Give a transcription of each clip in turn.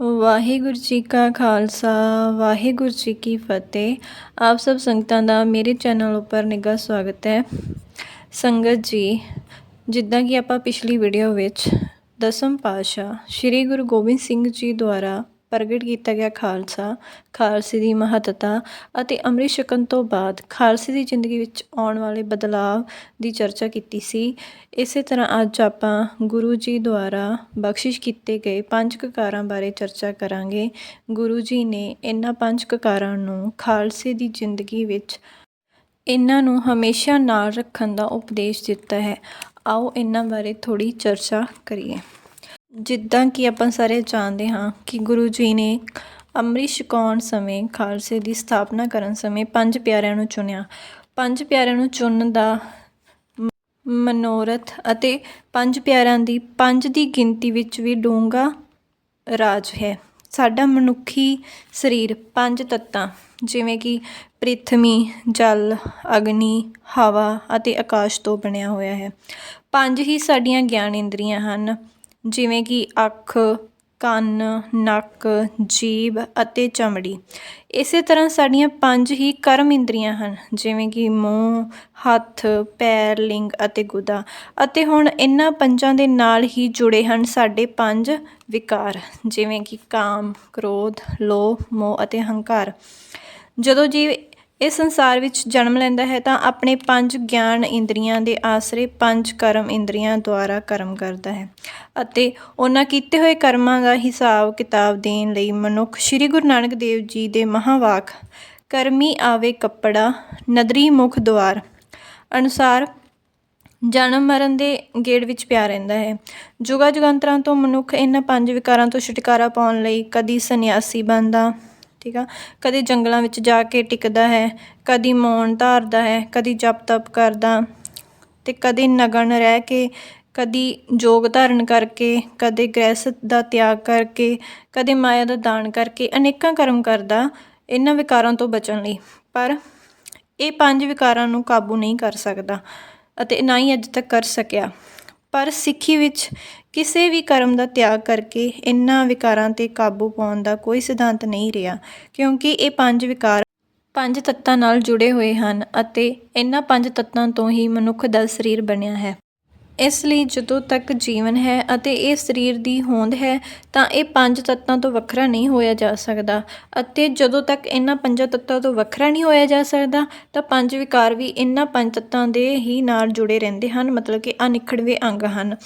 ਵਾਹਿਗੁਰੂ ਜੀ ਕਾ ਖਾਲਸਾ, ਵਾਹਿਗੁਰੂ ਜੀ ਕੀ ਫਤਿਹ। ਆਪ ਸਭ ਸੰਗਤਾਂ ਦਾ ਮੇਰੇ ਚੈਨਲ ਉੱਪਰ ਨਿੱਘਾ ਸਵਾਗਤ ਹੈ। ਸੰਗਤ ਜੀ, ਜਿੱਦਾਂ ਕਿ ਆਪਾਂ ਪਿਛਲੀ ਵੀਡੀਓ ਵਿੱਚ ਦਸਮ ਪਾਤਸ਼ਾਹ ਸ੍ਰੀ ਗੁਰੂ ਗੋਬਿੰਦ ਸਿੰਘ ਜੀ ਦੁਆਰਾ ਪ੍ਰਗਟ ਕੀਤਾ ਗਿਆ ਖਾਲਸਾ, ਖਾਲਸੇ ਦੀ ਮਹੱਤਤਾ ਅਤੇ ਅੰਮ੍ਰਿਤ ਛਕਣ ਤੋਂ ਬਾਅਦ ਖਾਲਸੇ ਦੀ ਜ਼ਿੰਦਗੀ ਵਿੱਚ ਆਉਣ ਵਾਲੇ ਬਦਲਾਵ ਦੀ ਚਰਚਾ ਕੀਤੀ ਸੀ। ਇਸੇ ਤਰ੍ਹਾਂ ਅੱਜ ਆਪਾਂ ਗੁਰੂ ਜੀ ਦੁਆਰਾ ਬਖਸ਼ਿਸ਼ ਕੀਤੇ ਗਏ ਪੰਜ ਕਕਾਰਾਂ ਬਾਰੇ ਚਰਚਾ ਕਰਾਂਗੇ। ਗੁਰੂ ਜੀ ਨੇ ਇਹਨਾਂ ਪੰਜ ਕਕਾਰਾਂ ਨੂੰ ਖਾਲਸੇ ਦੀ ਜ਼ਿੰਦਗੀ ਵਿੱਚ ਇਹਨਾਂ ਨੂੰ ਹਮੇਸ਼ਾ ਨਾਲ ਰੱਖਣ ਦਾ ਉਪਦੇਸ਼ ਦਿੱਤਾ ਹੈ। ਆਓ ਇਹਨਾਂ ਬਾਰੇ ਥੋੜੀ ਚਰਚਾ ਕਰੀਏ। ਜਿੱਦਾਂ ਕਿ ਆਪਾਂ ਸਾਰੇ ਜਾਣਦੇ ਹਾਂ ਕਿ ਗੁਰੂ ਜੀ ਨੇ ਅੰਮ੍ਰਿਤ ਛਕਾਉਣ ਸਮੇਂ ਖਾਲਸੇ ਦੀ ਸਥਾਪਨਾ ਕਰਨ ਸਮੇਂ ਪੰਜ ਪਿਆਰਿਆਂ ਨੂੰ ਚੁਣਿਆ। ਪੰਜ ਪਿਆਰਿਆਂ ਨੂੰ ਚੁਣਨ ਦਾ ਮਨੋਰਥ ਅਤੇ ਪੰਜ ਪਿਆਰਿਆਂ ਦੀ ਪੰਜ ਦੀ ਗਿਣਤੀ ਵਿੱਚ ਵੀ ਡੂੰਘਾ ਰਾਜ ਹੈ। ਸਾਡਾ ਮਨੁੱਖੀ ਸਰੀਰ ਪੰਜ ਤੱਤਾਂ, ਜਿਵੇਂ ਕਿ ਪ੍ਰਿਥਵੀ, ਜਲ, ਅਗਨੀ, ਹਵਾ ਅਤੇ ਆਕਾਸ਼ ਤੋਂ ਬਣਿਆ ਹੋਇਆ ਹੈ। ਪੰਜ ਹੀ ਸਾਡੀਆਂ ਗਿਆਨ ਇੰਦਰੀਆਂ ਹਨ। ਜਿਵੇਂ ਕਿ ਅੱਖ, ਕੰਨ, ਨੱਕ, ਜੀਭ ਅਤੇ ਚਮੜੀ। ਇਸੇ ਤਰ੍ਹਾਂ ਸਾਡੀਆਂ ਪੰਜ ਹੀ ਕਰਮ ਇੰਦਰੀਆਂ ਹਨ, ਜਿਵੇਂ ਕਿ ਮੂੰਹ, ਹੱਥ, ਪੈਰ, ਲਿੰਗ ਅਤੇ ਗੁਦਾ। ਅਤੇ ਹੁਣ ਇਹਨਾਂ ਪੰਜਾਂ ਦੇ ਨਾਲ ਹੀ ਜੁੜੇ ਹਨ ਸਾਡੇ ਪੰਜ ਵਿਕਾਰ, ਜਿਵੇਂ ਕਿ ਕਾਮ, ਕ੍ਰੋਧ, ਲੋਭ, ਮੋਹ ਅਤੇ ਹੰਕਾਰ। ਜਦੋਂ ਜੀਵ ਇਸ ਸੰਸਾਰ ਵਿੱਚ ਜਨਮ ਲੈਂਦਾ ਹੈ ਤਾਂ ਆਪਣੇ ਪੰਜ ਗਿਆਨ ਇੰਦਰੀਆਂ ਦੇ ਆਸਰੇ ਪੰਜ ਕਰਮ ਇੰਦਰੀਆਂ ਦੁਆਰਾ ਕਰਮ ਕਰਦਾ ਹੈ ਅਤੇ ਉਹਨਾਂ ਕੀਤੇ ਹੋਏ ਕਰਮਾਂ ਦਾ ਹਿਸਾਬ ਕਿਤਾਬ ਦੇਣ ਲਈ ਮਨੁੱਖ ਸ੍ਰੀ ਗੁਰੂ ਨਾਨਕ ਦੇਵ ਜੀ ਦੇ ਮਹਾਵਾਕ, ਕਰਮੀ ਆਵੇ ਕੱਪੜਾ, ਨਦਰੀ ਮੁਖ ਦੁਆਰ ਅਨੁਸਾਰ ਜਨਮ ਮਰਨ ਦੇ ਗੇੜ ਵਿੱਚ ਪਿਆ ਰਹਿੰਦਾ ਹੈ। ਜੁਗਾ ਜੁਗਾਂਤਰਾਂ ਤੋਂ ਮਨੁੱਖ ਇਹਨਾਂ ਪੰਜ ਵਿਕਾਰਾਂ ਤੋਂ ਛੁਟਕਾਰਾ ਪਾਉਣ ਲਈ ਕਦੀ ਸੰਨਿਆਸੀ ਬਣਦਾ ਠੀਕ ਆ ਕਦੇ ਜੰਗਲਾਂ ਵਿੱਚ ਜਾ ਕੇ ਟਿਕਦਾ ਹੈ, ਕਦੀ ਮੌਨ ਧਾਰਦਾ ਹੈ, ਕਦੀ ਜਪ ਤਪ ਕਰਦਾ ਤੇ ਕਦੇ ਨਗਨ ਰਹਿ ਕੇ, ਕਦੀ ਜੋਗ ਧਾਰਨ ਕਰਕੇ, ਕਦੇ ਗ੍ਰਹਿਸਤ ਦਾ ਤਿਆਗ ਕਰਕੇ, ਕਦੇ ਮਾਇਆ ਦਾ ਦਾਨ ਕਰਕੇ ਅਨੇਕਾਂ ਕਰਮ ਕਰਦਾ ਇਹਨਾਂ ਵਿਕਾਰਾਂ ਤੋਂ ਬਚਣ ਲਈ। ਪਰ ਇਹ ਪੰਜ ਵਿਕਾਰਾਂ ਨੂੰ ਕਾਬੂ ਨਹੀਂ ਕਰ ਸਕਦਾ ਅਤੇ ਨਾ ਹੀ ਅੱਜ ਤੱਕ ਕਰ ਸਕਿਆ। ਪਰ ਸਿੱਖੀ ਵਿੱਚ ਕਿਸੇ ਵੀ ਕਰਮ ਦਾ ਤਿਆਗ ਕਰਕੇ ਇਹਨਾਂ ਵਿਕਾਰਾਂ ਤੇ ਕਾਬੂ ਪਾਉਣ ਦਾ ਕੋਈ ਸਿਧਾਂਤ ਨਹੀਂ ਰਿਹਾ, ਕਿਉਂਕਿ ਇਹ ਪੰਜ ਵਿਕਾਰ ਪੰਜ ਤੱਤਾਂ ਨਾਲ ਜੁੜੇ ਹੋਏ ਹਨ ਅਤੇ ਇਹਨਾਂ ਪੰਜ ਤੱਤਾਂ ਤੋਂ ਹੀ ਮਨੁੱਖ ਦਾ ਸਰੀਰ ਬਣਿਆ ਹੈ। ਇਸ ਲਈ ਜਦੋਂ ਤੱਕ ਜੀਵਨ ਹੈ ਅਤੇ ਇਹ ਸਰੀਰ ਦੀ ਹੋਂਦ ਹੈ, ਤਾਂ ਇਹ ਪੰਜ ਤੱਤਾਂ ਤੋਂ ਵੱਖਰਾ ਨਹੀਂ ਹੋਇਆ ਜਾ ਸਕਦਾ। ਅਤੇ ਜਦੋਂ ਤੱਕ ਇਹਨਾਂ ਪੰਜਾਂ ਤੱਤਾਂ ਤੋਂ ਵੱਖਰਾ ਨਹੀਂ ਹੋਇਆ ਜਾ ਸਕਦਾ, ਤਾਂ ਪੰਜ ਵਿਕਾਰ ਵੀ ਇਹਨਾਂ ਪੰਜ ਤੱਤਾਂ ਦੇ ਹੀ ਨਾਲ ਜੁੜੇ ਰਹਿੰਦੇ ਹਨ, ਮਤਲਬ ਕਿ ਅਨਿਖੜਵੇਂ ਅੰਗ ਹਨ।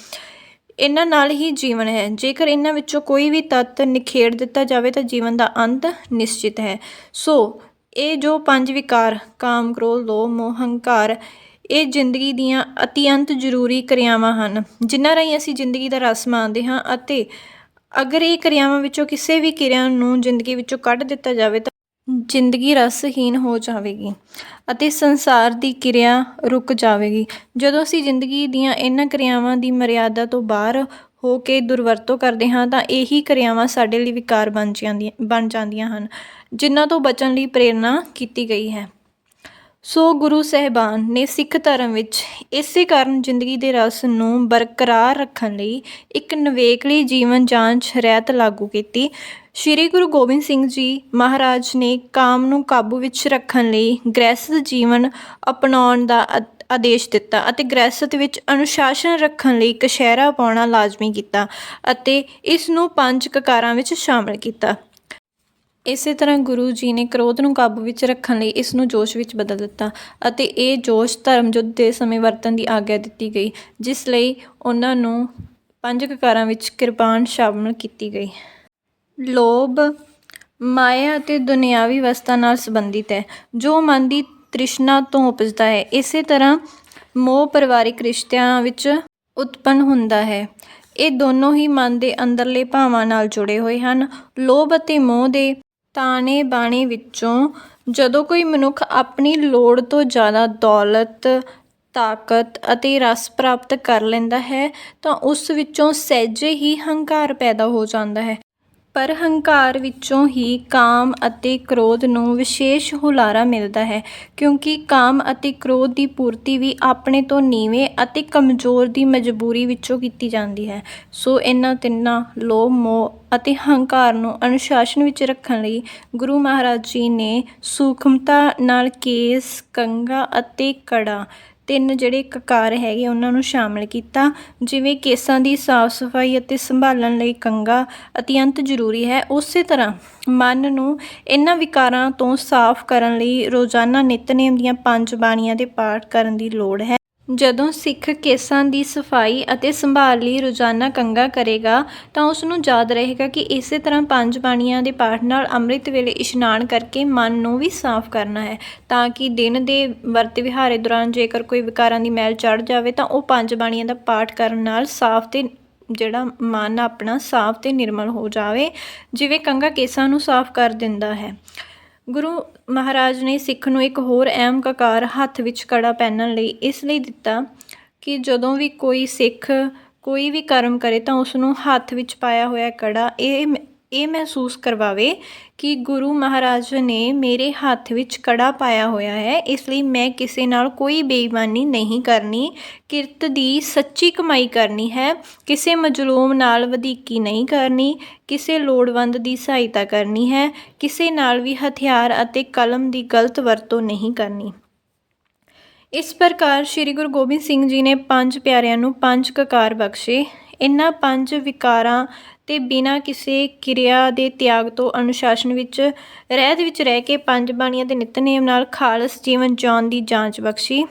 ਇਹਨਾਂ ਨਾਲ ਹੀ ਜੀਵਨ ਹੈ। ਜੇਕਰ ਇਹਨਾਂ ਵਿੱਚੋਂ ਕੋਈ ਵੀ ਤੱਤ ਨਿਖੇੜ ਦਿੱਤਾ ਜਾਵੇ, ਤਾਂ ਜੀਵਨ ਦਾ ਅੰਤ ਨਿਸ਼ਚਿਤ ਹੈ। ਸੋ, ਇਹ ਜੋ ਪੰਜ ਵਿਕਾਰ, ਕਾਮ, ਕ੍ਰੋਧ, ਲੋਭ, ਮੋਹ, ਹੰਕਾਰ ਇਹ ਜ਼ਿੰਦਗੀ ਦੀਆਂ ਅਤਿਅੰਤ ਜ਼ਰੂਰੀ ਕਿਰਿਆਵਾਂ ਹਨ, ਜਿਨ੍ਹਾਂ ਰਾਹੀਂ ਅਸੀਂ ਜ਼ਿੰਦਗੀ ਦਾ ਰਸ ਮਾਣਦੇ ਹਾਂ ਅਤੇ ਅਗਰ ਇਹ ਕਿਰਿਆਵਾਂ ਵਿੱਚੋਂ ਕਿਸੇ ਵੀ ਕਿਰਿਆ ਨੂੰ ਜ਼ਿੰਦਗੀ ਵਿੱਚੋਂ ਕੱਢ ਦਿੱਤਾ ਜਾਵੇ ਤਾਂ ਜ਼ਿੰਦਗੀ ਰਸਹੀਨ ਹੋ ਜਾਵੇਗੀ ਅਤੇ ਸੰਸਾਰ ਦੀ ਕਿਰਿਆ ਰੁਕ ਜਾਵੇਗੀ। ਜਦੋਂ ਅਸੀਂ ਜ਼ਿੰਦਗੀ ਦੀਆਂ ਇਹਨਾਂ ਕਿਰਿਆਵਾਂ ਦੀ ਮਰਿਆਦਾ ਤੋਂ ਬਾਹਰ ਹੋ ਕੇ ਦੁਰਵਰਤੋਂ ਕਰਦੇ ਹਾਂ ਤਾਂ ਇਹੀ ਕਿਰਿਆਵਾਂ ਸਾਡੇ ਲਈ ਵਿਕਾਰ ਬਣ ਜਾਂਦੀਆਂ ਬਣ ਜਾਂਦੀਆਂ ਹਨ, ਜਿਨ੍ਹਾਂ ਤੋਂ ਬਚਣ ਲਈ ਪ੍ਰੇਰਣਾ ਕੀਤੀ ਗਈ ਹੈ। ਸੋ ਗੁਰੂ ਸਾਹਿਬਾਨ ਨੇ ਸਿੱਖ ਧਰਮ ਵਿੱਚ ਇਸੇ ਕਾਰਨ ਜ਼ਿੰਦਗੀ ਦੇ ਰਸ ਨੂੰ ਬਰਕਰਾਰ ਰੱਖਣ ਲਈ ਇੱਕ ਨਿਵੇਕਲੀ ਜੀਵਨ ਜਾਂਚ ਰਹਿਤ ਲਾਗੂ ਕੀਤੀ। ਸ਼੍ਰੀ ਗੁਰੂ ਗੋਬਿੰਦ ਸਿੰਘ ਜੀ ਮਹਾਰਾਜ ਨੇ ਕਾਮ ਨੂੰ ਕਾਬੂ ਵਿੱਚ ਰੱਖਣ ਲਈ ਗ੍ਰਹਿਸਥ ਜੀਵਨ ਅਪਣਾਉਣ ਦਾ ਆ- ਆਦੇਸ਼ ਦਿੱਤਾ ਅਤੇ ਗ੍ਰਹਿਸਥ ਵਿੱਚ ਅਨੁਸ਼ਾਸਨ ਰੱਖਣ ਲਈ ਕਸ਼ਹਿਰਾ ਪਾਉਣਾ ਲਾਜ਼ਮੀ ਕੀਤਾ ਅਤੇ ਇਸ ਨੂੰ ਪੰਜ ਕਕਾਰਾਂ ਵਿੱਚ ਸ਼ਾਮਲ ਕੀਤਾ। ਇਸੇ ਤਰ੍ਹਾਂ ਗੁਰੂ ਜੀ ਨੇ ਕ੍ਰੋਧ ਨੂੰ ਕਾਬੂ ਵਿੱਚ ਰੱਖਣ ਲਈ ਇਸ ਨੂੰ ਜੋਸ਼ ਵਿੱਚ ਬਦਲ ਦਿੱਤਾ ਅਤੇ ਇਹ ਜੋਸ਼ ਧਰਮ ਯੁੱਧ ਦੇ ਸਮੇਂ ਵਰਤਣ ਦੀ ਆਗਿਆ ਦਿੱਤੀ ਗਈ, ਜਿਸ ਲਈ ਉਹਨਾਂ ਨੂੰ ਪੰਜ ਕਕਾਰਾਂ ਵਿੱਚ ਕਿਰਪਾਨ ਸ਼ਾਮਲ ਕੀਤੀ ਗਈ। ਲੋਭ, ਮਾਇਆ ਅਤੇ ਦੁਨਿਆਵੀ ਵਸਤਾਂ ਨਾਲ ਸੰਬੰਧਿਤ ਹੈ। ਜੋ ਮਨ ਦੀ ਤ੍ਰਿਸ਼ਨਾ ਤੋਂ ਉਪਜਦਾ ਹੈ, ਇਸੇ ਤਰ੍ਹਾਂ ਮੋਹ ਪਰਿਵਾਰਿਕ ਰਿਸ਼ਤਿਆਂ ਵਿੱਚ ਉਤਪੰਨ ਹੁੰਦਾ ਹੈ। ਇਹ ਦੋਨੋਂ ਹੀ ਮਨ ਦੇ ਅੰਦਰਲੇ ਭਾਵਾਂ ਨਾਲ ਜੁੜੇ ਹੋਏ ਹਨ। ਲੋਭ ਅਤੇ ਮੋਹ ਦੇ ਤਾਣੇ ਬਾਣੇ ਵਿੱਚੋਂ ਜਦੋਂ ਕੋਈ ਮਨੁੱਖ ਆਪਣੀ ਲੋੜ ਤੋਂ ਜ਼ਿਆਦਾ ਦੌਲਤ, ਤਾਕਤ ਅਤੇ ਰਸ ਪ੍ਰਾਪਤ ਕਰ ਲੈਂਦਾ ਹੈ, ਤਾਂ ਉਸ ਵਿੱਚੋਂ ਸਹਿਜੇ ਹੀ ਹੰਕਾਰ ਪੈਦਾ ਹੋ ਜਾਂਦਾ ਹੈ। ਪਰ ਹੰਕਾਰ ਵਿੱਚੋਂ ਹੀ ਕਾਮ ਅਤੇ ਕ੍ਰੋਧ ਨੂੰ ਵਿਸ਼ੇਸ਼ ਹੁਲਾਰਾ ਮਿਲਦਾ ਹੈ, ਕਿਉਂਕਿ ਕਾਮ ਅਤੇ ਕ੍ਰੋਧ ਦੀ ਪੂਰਤੀ ਵੀ ਆਪਣੇ ਤੋਂ ਨੀਵੇਂ ਅਤੇ ਕਮਜ਼ੋਰ ਦੀ ਮਜਬੂਰੀ ਵਿੱਚੋਂ ਕੀਤੀ ਜਾਂਦੀ ਹੈ। ਸੋ ਇਹਨਾਂ ਤਿੰਨਾਂ ਲੋਭ, ਮੋਹ ਅਤੇ ਹੰਕਾਰ ਨੂੰ ਅਨੁਸ਼ਾਸਨ ਵਿੱਚ ਰੱਖਣ ਲਈ ਗੁਰੂ ਮਹਾਰਾਜ ਜੀ ਨੇ ਸੂਖਮਤਾ ਨਾਲ ਕੇਸ, ਕੰਘਾ ਅਤੇ ਕੜਾ ਤਿੰਨ ਜਿਹੜੇ ਕਕਾਰ ਹੈਗੇ ਉਹਨਾਂ ਨੂੰ ਸ਼ਾਮਲ ਕੀਤਾ। ਜਿਵੇਂ ਕੇਸਾਂ ਦੀ ਸਾਫ਼ ਸਫ਼ਾਈ ਅਤੇ ਸੰਭਾਲਣ ਲਈ ਕੰਘਾ ਅਤਿਅੰਤ ਜ਼ਰੂਰੀ ਹੈ। ਉਸੇ ਤਰ੍ਹਾਂ ਮਨ ਨੂੰ ਇਹਨਾਂ ਵਿਕਾਰਾਂ ਤੋਂ ਸਾਫ਼ ਕਰਨ ਲਈ ਰੋਜ਼ਾਨਾ ਨਿਤਨੇਮ ਦੀਆਂ ਪੰਜ ਬਾਣੀਆਂ ਦੇ ਪਾਠ ਕਰਨ ਦੀ ਲੋੜ ਹੈ। ਜਦੋਂ ਸਿੱਖ ਕੇਸਾਂ ਦੀ ਸਫ਼ਾਈ ਅਤੇ ਸੰਭਾਲ ਲਈ ਰੋਜ਼ਾਨਾ ਕੰਘਾ ਕਰੇਗਾ, ਤਾਂ ਉਸ ਨੂੰ ਯਾਦ ਰਹੇਗਾ ਕਿ ਇਸੇ ਤਰ੍ਹਾਂ ਪੰਜ ਬਾਣੀਆਂ ਦੇ ਪਾਠ ਨਾਲ ਅੰਮ੍ਰਿਤ ਵੇਲੇ ਇਸ਼ਨਾਨ ਕਰਕੇ ਮਨ ਨੂੰ ਵੀ ਸਾਫ਼ ਕਰਨਾ ਹੈ, ਤਾਂ ਕਿ ਦਿਨ ਦੇ ਵਰਤ ਵਿਹਾਰੇ ਦੌਰਾਨ ਜੇਕਰ ਕੋਈ ਵਿਕਾਰਾਂ ਦੀ ਮੈਲ ਚੜ ਜਾਵੇ, ਤਾਂ ਉਹ ਪੰਜ ਬਾਣੀਆਂ ਦਾ ਪਾਠ ਕਰਨ ਨਾਲ ਸਾਫ਼ ਤੇ ਜਿਹੜਾ ਮਨ ਆਪਣਾ ਸਾਫ਼ ਤੇ ਨਿਰਮਲ ਹੋ ਜਾਵੇ, ਜਿਵੇਂ ਕੰਘਾ ਕੇਸਾਂ ਨੂੰ ਸਾਫ਼ ਕਰ ਦਿੰਦਾ ਹੈ। ਗੁਰੂ ਮਹਾਰਾਜ ਨੇ ਸਿੱਖ ਨੂੰ ਇੱਕ ਹੋਰ ਅਹਿਮ ਕਕਾਰ ਹੱਥ ਵਿੱਚ ਕੜਾ ਪਹਿਨਣ ਲਈ ਇਸ ਲਈ ਦਿੱਤਾ ਕਿ ਜਦੋਂ ਵੀ ਕੋਈ ਸਿੱਖ ਕੋਈ ਵੀ ਕਰਮ ਕਰੇ ਤਾਂ ਉਸ ਨੂੰ ਹੱਥ ਵਿੱਚ ਪਾਇਆ ਹੋਇਆ ਕੜਾ ਇਹ ਮ- ਇਹ ਮਹਿਸੂਸ ਕਰਵਾਵੇ ਕਿ ਗੁਰੂ ਮਹਾਰਾਜ ਨੇ ਮੇਰੇ ਹੱਥ ਵਿੱਚ ਕੜਾ ਪਾਇਆ ਹੋਇਆ ਹੈ। ਇਸ ਲਈ ਮੈਂ ਕਿਸੇ ਨਾਲ ਕੋਈ ਬੇਈਮਾਨੀ ਨਹੀਂ ਕਰਨੀ। ਕਿਰਤ ਦੀ ਸੱਚੀ ਕਮਾਈ ਕਰਨੀ ਹੈ। ਕਿਸੇ ਮਜਲੂਮ ਨਾਲ ਵਧੀਕੀ ਨਹੀਂ ਕਰਨੀ। ਕਿਸੇ ਲੋੜਵੰਦ ਦੀ ਸਹਾਇਤਾ ਕਰਨੀ ਹੈ। ਕਿਸੇ ਨਾਲ ਵੀ ਹਥਿਆਰ ਅਤੇ ਕਲਮ ਦੀ ਗਲਤ ਵਰਤੋਂ ਨਹੀਂ ਕਰਨੀ। ਇਸ ਪ੍ਰਕਾਰ ਸ੍ਰੀ ਗੁਰੂ ਗੋਬਿੰਦ ਸਿੰਘ ਜੀ ਨੇ ਪੰਜ ਪਿਆਰਿਆਂ ਨੂੰ ਪੰਜ ਕਕਾਰ ਬਖਸ਼ੇ। ਇਹਨਾਂ ਪੰਜ ਵਿਕਾਰਾਂ ਤੇ ਬਿਨਾਂ ਕਿਸੇ ਕਿਰਿਆ ਦੇ ਤਿਆਗ ਤੋਂ ਅਨੁਸ਼ਾਸਨ ਵਿੱਚ ਰਹਿਤ ਵਿੱਚ ਰਹਿ ਕੇ ਪੰਜ ਬਾਣੀਆਂ ਦੇ ਨਿਤਨੇਮ ਨਾਲ ਖਾਲਸ ਜੀਵਨ ਜਿਉਣ ਦੀ ਜਾਂਚ ਬਖਸ਼ੀ।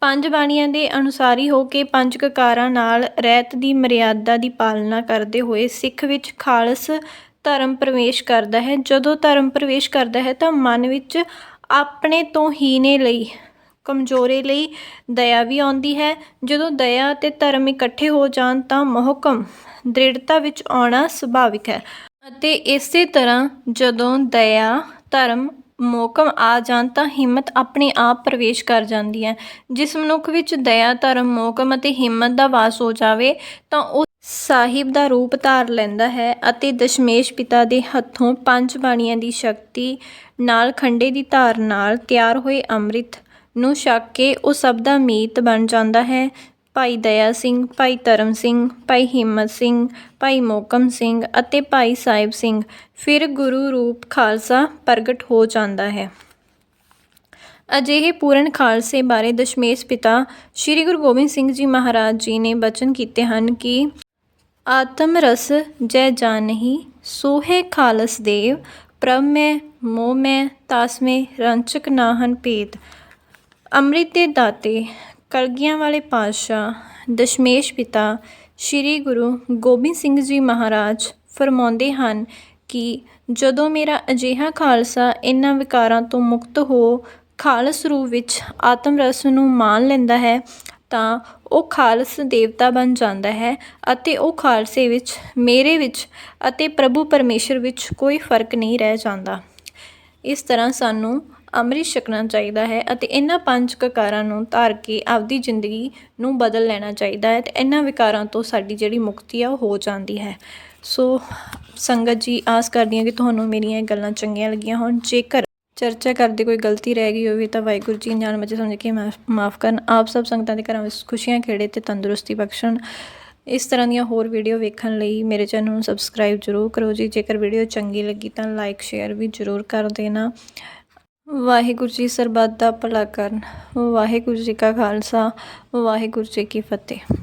ਪੰਜ ਬਾਣੀਆਂ ਦੇ ਅਨੁਸਾਰੀ ਹੋ ਕੇ ਪੰਜ ਕਕਾਰਾਂ ਨਾਲ ਰਹਿਤ ਦੀ ਮਰਿਆਦਾ ਦੀ ਪਾਲਣਾ ਕਰਦੇ ਹੋਏ ਸਿੱਖ ਵਿੱਚ ਖਾਲਸ ਧਰਮ ਪ੍ਰਵੇਸ਼ ਕਰਦਾ ਹੈ। ਜਦੋਂ ਧਰਮ ਪ੍ਰਵੇਸ਼ ਕਰਦਾ ਹੈ ਤਾਂ ਮਨ ਵਿੱਚ ਆਪਣੇ ਤੋਂ ਹੀਨੇ ਲਈ ਕਮਜ਼ੋਰੇ ਲਈ ਦਇਆ ਵੀ ਆਉਂਦੀ ਹੈ। ਜਦੋਂ ਦਇਆ ਅਤੇ ਧਰਮ ਇਕੱਠੇ ਹੋ ਜਾਣ ਤਾਂ ਮੋਹਕਮ, ਦ੍ਰਿੜਤਾ ਵਿੱਚ ਆਉਣਾ ਸੁਭਾਵਿਕ ਹੈ। ਅਤੇ ਇਸੇ ਤਰ੍ਹਾਂ ਜਦੋਂ ਦਇਆ, ਧਰਮ ਮੋਕਮ ਆ ਜਾਣ ਤਾਂ ਹਿੰਮਤ ਆਪਣੇ ਆਪ ਪ੍ਰਵੇਸ਼ ਕਰ ਜਾਂਦੀ ਹੈ। ਜਿਸ ਮਨੁੱਖ ਵਿੱਚ ਦਇਆ, ਧਰਮ ਮੋਕਮ ਅਤੇ ਹਿੰਮਤ ਦਾ ਵਾਸ ਹੋ ਜਾਵੇ ਤਾਂ ਉਹ ਸਾਹਿਬ ਦਾ ਰੂਪ ਧਾਰ ਲੈਂਦਾ ਹੈ ਅਤੇ ਦਸ਼ਮੇਸ਼ ਪਿਤਾ ਦੇ ਹੱਥੋਂ ਪੰਜ ਬਾਣੀਆਂ ਦੀ ਸ਼ਕਤੀ ਨਾਲ ਖੰਡੇ ਦੀ ਧਾਰ ਨਾਲ ਤਿਆਰ ਹੋਏ ਅੰਮ੍ਰਿਤ ਨੂੰ ਛਕ ਕੇ ਉਹ ਸਭ ਦਾ ਮੀਤ ਬਣ ਜਾਂਦਾ ਹੈ। ਭਾਈ ਦਇਆ ਸਿੰਘ, ਭਾਈ ਧਰਮ ਸਿੰਘ, ਭਾਈ ਹਿੰਮਤ ਸਿੰਘ, ਭਾਈ ਮੋਕਮ ਸਿੰਘ ਅਤੇ ਭਾਈ ਸਾਹਿਬ ਸਿੰਘ। ਫਿਰ ਗੁਰੂ ਰੂਪ ਖਾਲਸਾ ਪ੍ਰਗਟ ਹੋ ਜਾਂਦਾ ਹੈ। ਅਜਿਹੇ ਪੂਰਨ ਖਾਲਸੇ ਬਾਰੇ ਦਸ਼ਮੇਸ਼ ਪਿਤਾ ਸ੍ਰੀ ਗੁਰੂ ਗੋਬਿੰਦ ਸਿੰਘ ਜੀ ਮਹਾਰਾਜ ਜੀ ਨੇ ਬਚਨ ਕੀਤੇ ਹਨ ਕਿ ਆਤਮ ਰਸ ਜੈ ਜਾਨਹੀ ਸੋਹੇ ਖਾਲਸ ਦੇਵ, ਪ੍ਰਭ ਮੈਂ, ਮੋਹ ਮੈਂ, ਤਾਸ ਮੈਂ, ਰੰਚਕ ਨਾਹਨ ਭੇਦ। ਅੰਮ੍ਰਿਤ ਦੇ ਦਾਤੇ, ਕਲਗੀਆਂ ਵਾਲੇ ਪਾਤਸ਼ਾਹ, ਦਸ਼ਮੇਸ਼ ਪਿਤਾ, ਸ੍ਰੀ ਗੁਰੂ ਗੋਬਿੰਦ ਸਿੰਘ ਜੀ ਮਹਾਰਾਜ ਫਰਮਾਉਂਦੇ ਹਨ ਕਿ ਜਦੋਂ ਮੇਰਾ ਅਜਿਹਾ ਖਾਲਸਾ ਇਹਨਾਂ ਵਿਕਾਰਾਂ ਤੋਂ ਮੁਕਤ ਹੋ ਖਾਲਸ ਰੂਪ ਵਿੱਚ ਆਤਮ ਰਸ ਨੂੰ ਮਾਣ ਲੈਂਦਾ ਹੈ, ਤਾਂ ਉਹ ਖਾਲਸ ਦੇਵਤਾ ਬਣ ਜਾਂਦਾ ਹੈ ਅਤੇ ਉਹ ਖਾਲਸੇ ਵਿੱਚ, ਮੇਰੇ ਵਿੱਚ ਅਤੇ ਪ੍ਰਭੂ ਪਰਮੇਸ਼ਰ ਵਿੱਚ ਕੋਈ ਫ਼ਰਕ ਨਹੀਂ ਰਹਿ ਜਾਂਦਾ। ਇਸ ਤਰ੍ਹਾਂ ਸਾਨੂੰ ਅੰਮ੍ਰਿਤ ਛਕਣਾ ਚਾਹੀਦਾ ਹੈ ਅਤੇ ਇਹਨਾਂ ਪੰਜ ਕਕਾਰਾਂ ਨੂੰ ਧਾਰ ਕੇ ਆਪਦੀ ਜ਼ਿੰਦਗੀ ਨੂੰ ਬਦਲ ਲੈਣਾ ਚਾਹੀਦਾ ਹੈ ਤੇ ਇਹਨਾਂ ਵਿਕਾਰਾਂ ਤੋਂ ਸਾਡੀ ਜਿਹੜੀ ਮੁਕਤੀ ਆ ਉਹ ਹੋ ਜਾਂਦੀ ਹੈ। ਸੋ ਸੰਗਤ ਜੀ, ਆਸ ਕਰਦੀ ਹਾਂ ਕਿ ਤੁਹਾਨੂੰ ਮੇਰੀਆਂ ਇਹ ਗੱਲਾਂ ਚੰਗੀਆਂ ਲੱਗੀਆਂ ਹੋਣ। ਜੇਕਰ ਚਰਚਾ ਕਰਦੇ ਕੋਈ ਗਲਤੀ ਰਹਿ ਗਈ ਹੋਵੇ ਤਾਂ ਵਾਹਿਗੁਰੂ ਜੀ ਜਾਣ ਮੱਝੇ ਸਮਝ ਕੇ ਮਾਫ ਕਰਨ। ਆਪ ਸਭ ਸੰਗਤਾਂ ਦੇ ਘਰਾਂ ਵਿੱਚ ਖੁਸ਼ੀਆਂ ਖੇੜੇ ਤੇ ਤੰਦਰੁਸਤੀ ਬਖਸ਼ਣ। ਇਸ ਤਰ੍ਹਾਂ ਦੀਆਂ ਹੋਰ ਵੀਡੀਓ ਵੇਖਣ ਲਈ ਮੇਰੇ ਚੈਨਲ ਨੂੰ ਸਬਸਕ੍ਰਾਈਬ ਜ਼ਰੂਰ ਕਰੋ ਜੀ। ਜੇਕਰ ਵੀਡੀਓ ਚੰਗੀ ਲੱਗੀ ਤਾਂ ਲਾਈਕ ਸ਼ੇਅਰ ਵੀ ਜ਼ਰੂਰ ਕਰ ਦੇਣਾ। ਵਾਹਿਗੁਰੂ ਜੀ ਸਰਬੱਤ ਦਾ ਭਲਾ ਕਰਨ। ਵਾਹਿਗੁਰੂ ਜੀ ਕਾ ਖਾਲਸਾ। ਵਾਹਿਗੁਰੂ ਜੀ ਕੀ ਫਤਿਹ।